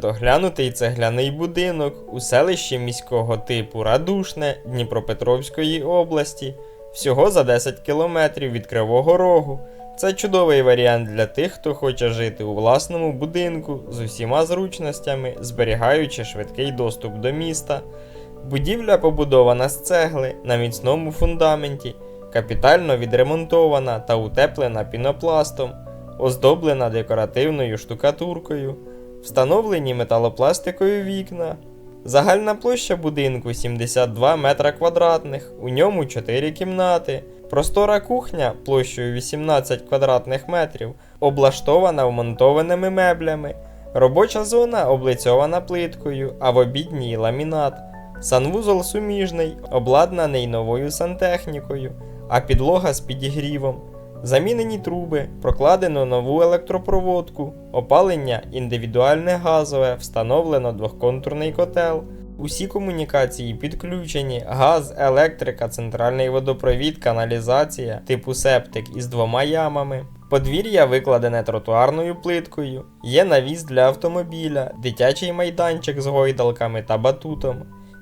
Доглянутий цегляний будинок у селищі міського типу Радушне Дніпропетровської області, всього за 10 кілометрів від Кривого Рогу. Це чудовий варіант для тих, хто хоче жити у власному будинку з усіма зручностями, зберігаючи швидкий доступ до міста. Будівля побудована з цегли на міцному фундаменті, капітально відремонтована та утеплена пінопластом, оздоблена декоративною штукатуркою, встановлені металопластикові вікна. Загальна площа будинку 72 метра квадратних, у ньому 4 кімнати. Простора кухня площею 18 квадратних метрів, облаштована вмонтованими меблями. Робоча зона облицьована плиткою, а в обідній ламінат. Санвузол суміжний, обладнаний новою сантехнікою, а підлога з підігрівом. Замінені труби, прокладено нову електропроводку, опалення індивідуальне газове, встановлено двохконтурний котел. Усі комунікації підключені: газ, електрика, центральний водопровід, каналізація, типу септик із двома ямами. Подвір'я викладене тротуарною плиткою, є навіс для автомобіля, дитячий майданчик з гойдалками та батутом.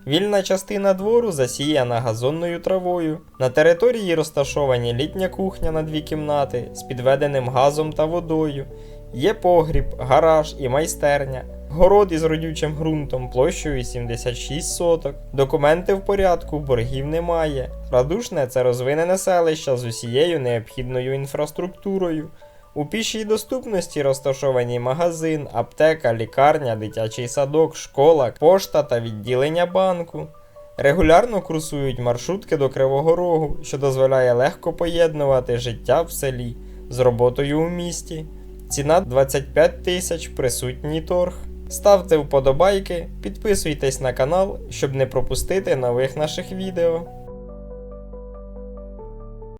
Вільна частина двору засіяна газонною травою. На території розташовані літня кухня на дві кімнати з підведеним газом та водою. Є погріб, гараж і майстерня. Город із родючим ґрунтом площею 76 соток. Документи в порядку, боргів немає. Радушне це розвинене селище з усією необхідною інфраструктурою. У пішій доступності розташовані магазин, аптека, лікарня, дитячий садок, школа, пошта та відділення банку. Регулярно курсують маршрутки до Кривого Рогу, що дозволяє легко поєднувати життя в селі з роботою у місті. Ціна 25 тисяч, присутній торг. Ставте вподобайки, підписуйтесь на канал, щоб не пропустити нових наших відео.